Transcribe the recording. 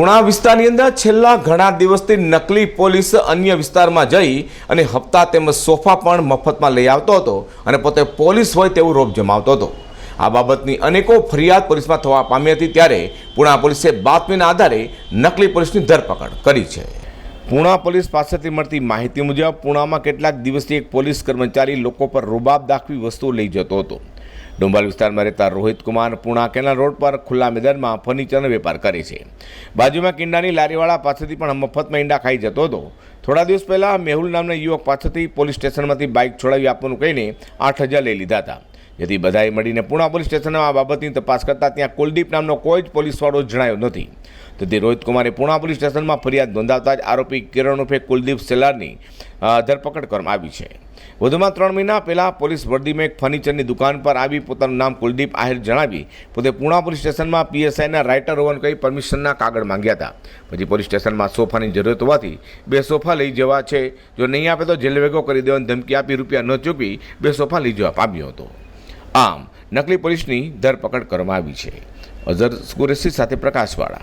પુણા વિસ્તારની અંદર છેલ્લા ઘણા દિવસથી નકલી પોલીસ અન્ય વિસ્તારમાં જઈ અને હપ્તા તેમજ સોફા પણ મફતમાં લઈ આવતો હતો અને પોતે પોલીસ હોય તેવું રોપ જમાવતો હતો. આ બાબતની અનેકો ફરિયાદ પોલીસમાં થવા પામી હતી ત્યારે પુણા પોલીસે બાતમીના આધારે નકલી પોલીસની ધરપકડ કરી છે. પુણા પોલીસ પાસેથી મળતી માહિતી મુજબ પુણામાં કેટલાક દિવસથી એક પોલીસ કર્મચારી લોકો પર રૂબાબ દાખવી વસ્તુઓ લઈ જતો હતો. ડુંબાલ વિસ્તારમાં રહેતા રોહિત કુમાર પૂણા કેનાલ રોડ પર ખુલ્લા મેદાનમાં ફર્નિચરનો વેપાર કરે છે. બાજુમાં કિંડાની લારીવાળા પાસેથી પણ મફતમાં ઈંડા ખાઈ જતો હતો. થોડા દિવસ પહેલાં મેહુલ નામના યુવક પાસેથી પોલીસ સ્ટેશનમાંથી બાઇક છોડાવી આપવાનું કહીને આઠ હજાર લઈ લીધા હતા. જેથી બધાએ મળીને પૂણા પોલીસ સ્ટેશનમાં આ બાબતની તપાસ કરતાં ત્યાં કુલદીપ નામનો કોઈ જ પોલીસવાળો જણાયો નથી. તેથી રોહિત કુમારે પુણા પોલીસ સ્ટેશનમાં ફરિયાદ નોંધાવતા જ આરોપી કિરણ ઉર્ફે કુલદીપ સેલારની ધરપકડ કરવામાં આવી છે. વધુમાં ત્રણ મહિના પહેલાં પોલીસ વર્દીમાં એક ફર્નિચરની દુકાન પર આવી પોતાનું નામ કુલદીપ આહિર જણાવી પોતે પુણા પોલીસ સ્ટેશનમાં પીએસઆઈના રાઇટર હોવાનું કહી પરમિશનના કાગળ માંગ્યા હતા. પછી પોલીસ સ્ટેશનમાં સોફાની જરૂરત હોવાથી બે સોફા લઈ જવા છે. જો નહીં આપે તો જેલ ભેગો કરી દેવાની ધમકી આપી રૂપિયા ન ચૂકવી બે સોફા લઈ જવા પામ્યો હતો. આમ નકલી પોલીસની ધરપકડ કરવામાં આવી છે. અઝર કુરેશી સાથે પ્રકાશવાળા.